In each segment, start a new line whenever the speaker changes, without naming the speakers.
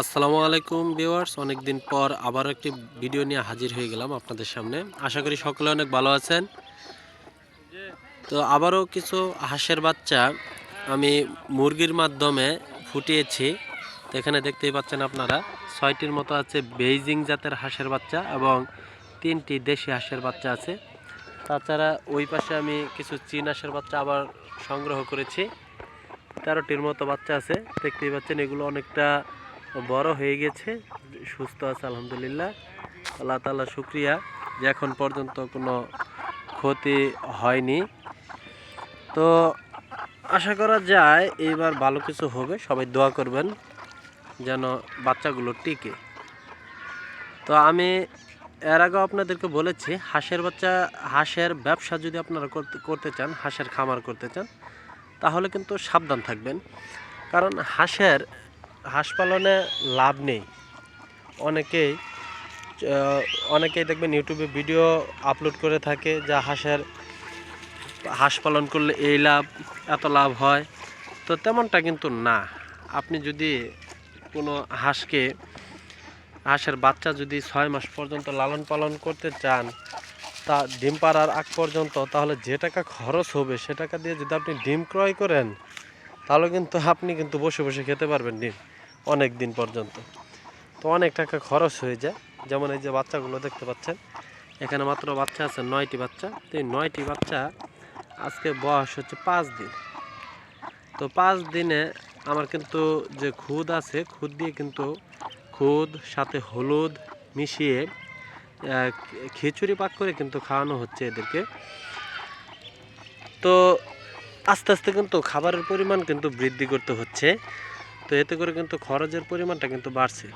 আসসালামু আলাইকুম ভিউয়ার্স। অনেকদিন পর আবারও একটি ভিডিও নিয়ে হাজির হয়ে গেলাম আপনাদের সামনে। আশা করি সকলে অনেক ভালো আছেন। তো আবারও কিছু হাঁসের বাচ্চা আমি মুরগির মাধ্যমে ফুটিয়েছি। এখানে দেখতেই পাচ্ছেন আপনারা, ছয়টির মতো আছে বেইজিং জাতের হাঁসের বাচ্চা এবং তিনটি দেশি হাঁসের বাচ্চা আছে। তাছাড়া ওই পাশে আমি কিছু চীন হাঁসের বাচ্চা আবার সংগ্রহ করেছি। তেরোটির মতো বাচ্চা আছে, দেখতেই পাচ্ছেন এগুলো অনেকটা বড় হয়ে গেছে, সুস্থ আছে, আলহামদুলিল্লাহ। আল্লাহ তালা শুক্রিয়া যে এখন পর্যন্ত কোনো ক্ষতি হয়নি। তো আশা করা যায় এইবার ভালো কিছু হবে, সবাই দোয়া করবেন যেন বাচ্চাগুলো টিকে। তো আমি এর আগেও আপনাদেরকে বলেছি, হাঁসের বাচ্চা, হাঁসের ব্যবসা যদি আপনারা করতে চান, হাঁসের খামার করতে চান, তাহলে কিন্তু সাবধান থাকবেন। কারণ হাঁসের হাঁস পালনে লাভ নেই। অনেকেই অনেকেই দেখবেন ইউটিউবে ভিডিও আপলোড করে থাকে যা হাঁসের হাঁস পালন করলে এই লাভ, এত লাভ হয়। তো তেমনটা কিন্তু না। আপনি যদি কোনো হাঁসকে, হাঁসের বাচ্চা যদি ছয় মাস পর্যন্ত লালন পালন করতে চান, তা ডিম পাড়ার আগ পর্যন্ত, তাহলে যে টাকা খরচ হবে সে টাকা দিয়ে যদি আপনি ডিম ক্রয় করেন, তাহলে কিন্তু আপনি কিন্তু বসে বসে খেতে পারবেন ডিম। অনেক দিন পর্যন্ত। তো অনেক টাকা খরচ হয়ে যায়। যেমন এই যে বাচ্চাগুলো দেখতে পাচ্ছেন, এখানে মাত্র বাচ্চা আছে, নয়টি বাচ্চা। তো এই নয়টি বাচ্চা আজকে বয়স হচ্ছে পাঁচ দিন। তো পাঁচ দিনে আমার কিন্তু যে খুদ আছে, খুদ দিয়ে কিন্তু খুদ, সাথে হলুদ মিশিয়ে খিচুড়ি পাক করে কিন্তু খাওয়ানো হচ্ছে এদেরকে। তো আস্তে আস্তে কিন্তু খাবারের পরিমাণ কিন্তু বৃদ্ধি করতে হচ্ছে। তো এতে করে কিন্তু খরচের পরিমাণটা কিন্তু বাড়ছে।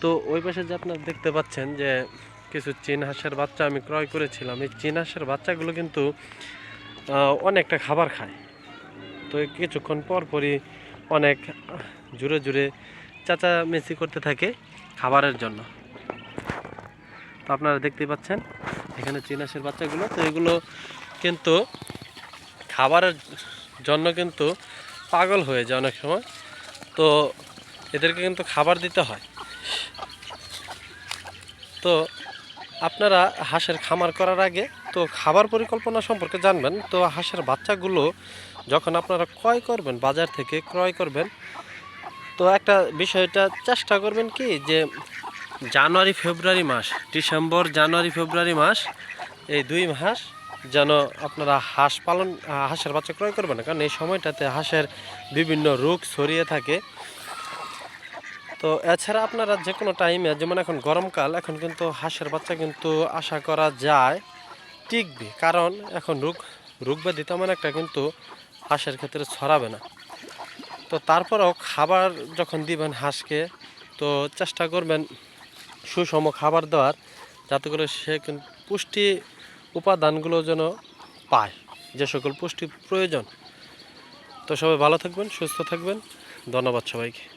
তো ওই পাশে যে আপনারা দেখতে পাচ্ছেন যে কিছু চীন হাঁসের বাচ্চা আমি ক্রয় করেছিলাম, এই চীন হাঁসের বাচ্চাগুলো কিন্তু অনেকটা খাবার খায়। তো কিছুক্ষণ পর পরই অনেক জুড়ে জুড়ে চেঁচামেচি করতে থাকে খাবারের জন্য। তো আপনারা দেখতেই পাচ্ছেন, এখানে চীন হাঁসের বাচ্চাগুলো, তো এগুলো কিন্তু খাবারের জন্য কিন্তু পাগল হয়ে যায় অনেক সময়। তো এদেরকে কিন্তু খাবার দিতে হয়। তো আপনারা হাঁসের খামার করার আগে তো খাবার পরিকল্পনা সম্পর্কে জানবেন। তো হাঁসের বাচ্চাগুলো যখন আপনারা ক্রয় করবেন, বাজার থেকে ক্রয় করবেন, তো একটা বিষয়টা চেষ্টা করবেন কি যে জানুয়ারি, ফেব্রুয়ারি মাস, ডিসেম্বর, জানুয়ারি, ফেব্রুয়ারি মাস, এই দুই মাস যেন আপনারা হাঁস পালন হাঁসের বাচ্চা ক্রয় করবেন কারণ এই সময়টাতে হাঁসের বিভিন্ন রোগ ছড়িয়ে থাকে। তো এছাড়া আপনারা যে কোনো টাইমে যেমন এখন গরমকাল, এখন কিন্তু হাঁসের বাচ্চা কিন্তু আশা করা যায় টিকবে, কারণ এখন রোগ রোগ ব্যাধি তেমন একটা কিন্তু হাঁসের ক্ষেত্রে ছড়াবে না। তো তারপরেও খাবার যখন দিবেন হাঁসকে, তো চেষ্টা করবেন সুষম খাবার দেওয়ার, যাতে করে সে কিন্তু পুষ্টি উপাদানগুলো যেন পায়, যে সকল পুষ্টি প্রয়োজন। তো সবাই ভালো থাকবেন, সুস্থ থাকবেন। ধন্যবাদ সবাইকে।